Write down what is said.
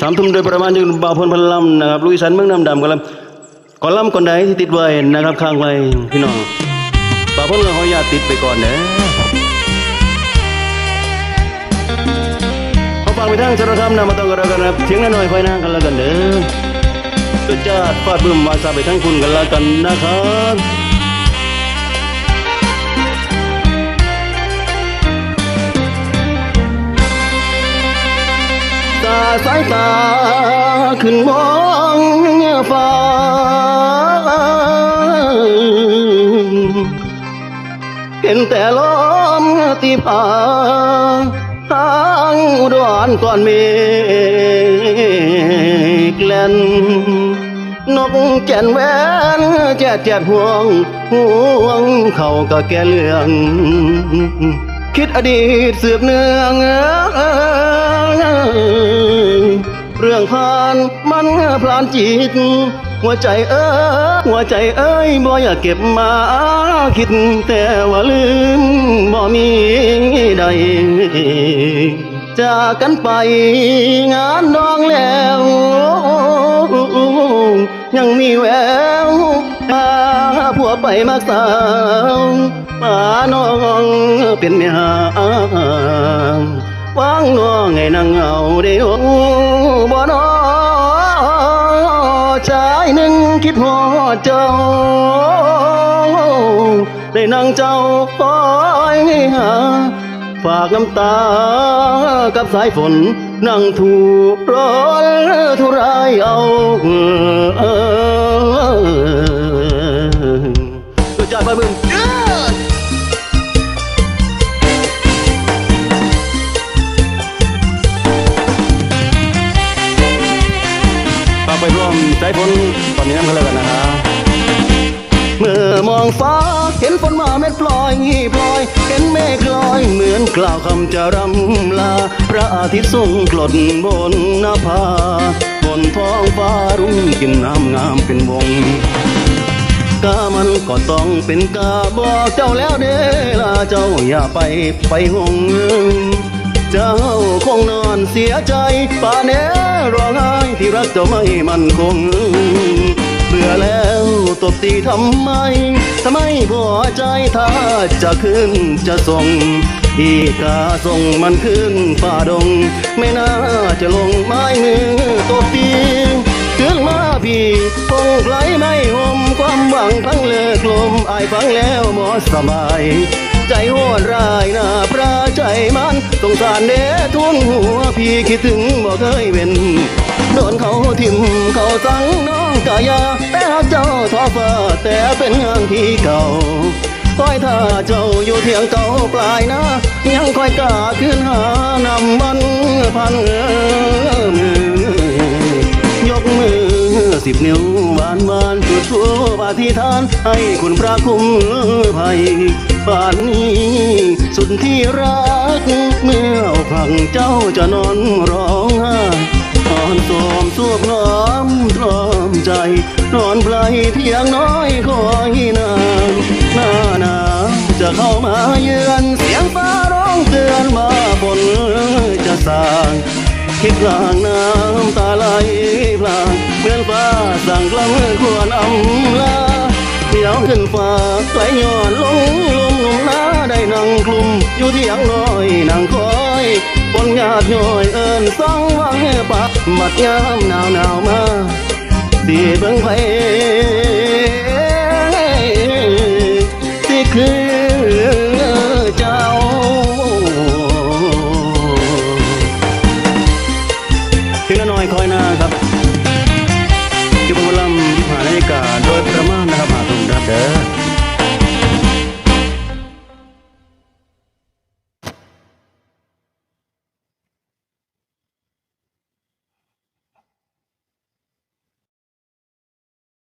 สามทุ่มโดยประมาณจึงบ่าวพลพลลำนะครับลุยสันเมืองน้ำดำกันแลำก่อนลำก่อนใดที่ติดไว้นะครับข้างไว้พี่น้องบ่าวพลก็ขออนุญาตติดไปก่อนเด้อเขาฟังไปทางสารคามนะมาต้องกันแล้วกันนะครับเสียงน้อยๆคอยนั่งกันแล้วกันเด้อจุดจ้าดฟาดบึ้มมาซาไปทั้งคุณกันแล้วกันนะครับ สายตา ขึ้นมองฟ้า เห็นแต่ลมตีผาทางอุดรก่อนเมฆแล่นนกแก่นแหวนแจ๊ดแจ๊ดห่วงห่วงเขาก็แก่เรื่อง คิดอดีตสืบเนืองเรื่อ งผ่านมันพลานจิต หัวใจเอ้ยหัวใจเอ้ยบ่อยากเก็บมาคิดแต่ว่าลืมบ่มีใดจากกันไปงานดองแล้วยังมีแววพาผัวไปมักสาวป่าน้องเป็นเมียวางน้องให้นางเหงาได้โอ้ายหนึ่งคิดหอดเจ้า ได้นั่งเจ้าคอยหา ฝากน้ำตากับสายฝนนั่งถูกร้อนทุรายเอา ร่วมสายฝนตอนนี้นั่นก็แล้วกันนะฮะเมื่อมองฟ้าเห็นฝนมาเม็ดปลอยพลอย เห็นเมฆลอยเหมือนกล่าวคำจะรำลา พระอาทิตย์ส่งกลดบนหน้าผาบนท้องฟ้ารุ่งกินน้ำงามเป็นวงกามันก็ต้องเป็นกาบอกเจ้าแล้วเด้ลาเจ้าอย่าไปไปห่วง เจ้าคงนอนเสียใจป่านนี้ร้องไห้ที่รักเจ้าไม่มันคง เบื่อแล้วตบตีทำไมทำไมพอใจถ้าจะขึ้นจะส่งอีกาส่งมันขึ้นฝ่าดง ไม่น่าจะลงไม้มือตบตีถึงมาพี่คงไกลไม่ห่มความหวังพังเลิกลมอายฟังแล้วหมอสบาย ใจโหดร้ายน้าพระใจมันสงสารเด้ทุนหัวพี่คิดถึงบ่เคยเป็นโดนเขาทิ่มเขาสั่งน้องกายา แต่หากเจ้าทอฟ้าแต่เป็นงานที่เก่าคอยถ้าเจ้าอยู่เทียงเก่าปลายนะยังคอยกล้าขึ้นหานำมันพันมือมือ สิบนิ้วบานบานจุดทั่วปาฏิทาน ให้คุณพระคุ้มภัยป่านนี้สุดที่รัก เมื่อเอาพังเจ้าจะนอนร้องไห้อ่อนโสมสวบน้อมตรอมใจ นอนไพลเพียงน้อยคอยนานหน้าหนาวจะเข้ามาเยือนเสียงฟ้าร้องเตือนมาฝนจะสาง คิดกลางน้ำตาไหลพลางเหมือนฟ้าสั่งกล้ำควรอำลาเดี๋ยวขึ้นฟ้าไหลย้อนลงลมหนุ่มน้าได้นั่งคลุมอยู่ที่ยังน้อยนั่งคอยบนญาติย่อยเอิญสองวังปะบัดยามหนาวหนาวมาสีเบิ่งไผสิ